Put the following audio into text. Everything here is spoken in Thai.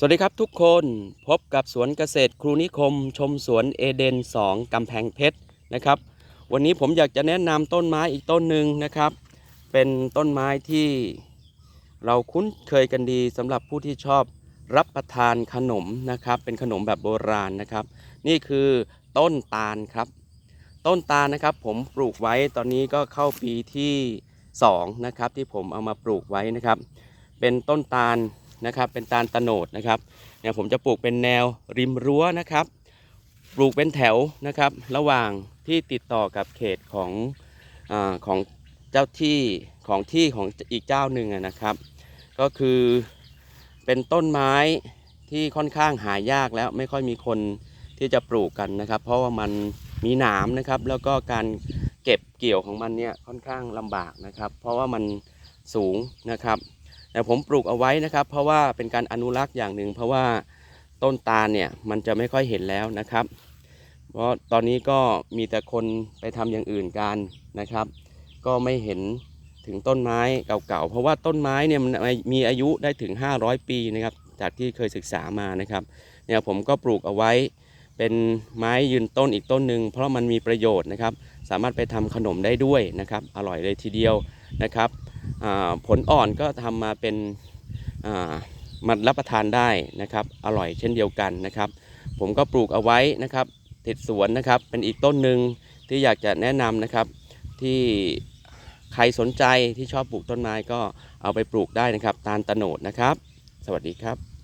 สวัสดีครับทุกคนพบกับสวนเกษตรครูนิคม ชมสวนเอเดน 2 กำแพงเพชรนะครับ วันนี้ผมอยากจะแนะนำต้นไม้อีกต้นหนึ่งนะครับ เป็นต้นไม้ที่เราคุ้นเคยกันดีสำหรับผู้ที่ชอบรับประทานขนมนะครับ เป็นขนมแบบโบราณนะครับ นี่คือต้นตาลครับ ต้นตาลนะครับผมปลูกไว้ตอนนี้ก็เข้าปีที่2นะครับที่ผมเอามาปลูกไว้นะครับ เป็นต้นตาล นะครับ เป็นตาลตะโนดนะครับเนี่ยผมจะปลูกเป็นแนวริมรั้วนะครับ ปลูกเป็นแถวนะครับ ระหว่างที่ติดต่อกับเขตของอาของเจ้าที่ของที่ของอีกเจ้าหนึ่งนะครับ ก็คือเป็นต้นไม้ที่ค่อนข้างหายากแล้วไม่ค่อยมีคนที่จะปลูกกันนะครับ เพราะว่ามันมีหนามนะครับ แล้วก็การเก็บเกี่ยวของมันเนี่ยค่อนข้างลำบากนะครับ เพราะว่ามันสูงนะครับ แต่ผมปลูกเอาไว้นะครับ เพราะว่าเป็นการอนุรักษ์อย่างหนึ่ง เพราะว่าต้นตาลเนี่ยมันจะไม่ค่อยเห็นแล้วนะครับ เพราะตอนนี้ก็มีแต่คนไปทำอย่างอื่นกันนะครับ ก็ไม่เห็นถึงต้นไม้เก่าๆ เพราะว่าต้นไม้เนี่ยมันมีอายุได้ถึง 500 ปีนะครับ จากที่เคยศึกษามานะครับ เนี่ยผมก็ปลูกเอาไว้เป็นไม้ยืนต้นอีกต้นหนึ่งเพราะมันมีประโยชน์นะครับ สามารถไปทำขนมได้ด้วยนะครับ อร่อยเลยทีเดียวนะครับ ผลอ่อนก็ทำมาเป็นอ่ามันรับประทานได้นะครับ อร่อยเช่นเดียวกันนะครับ ผมก็ปลูกเอาไว้นะครับ ติดสวนนะครับ เป็นอีกต้นหนึ่งที่อยากจะแนะนำนะครับ ที่ใครสนใจที่ชอบปลูกต้นไม้ก็เอาไปปลูกได้นะครับ ตาลตะโนดนะครับ สวัสดีครับ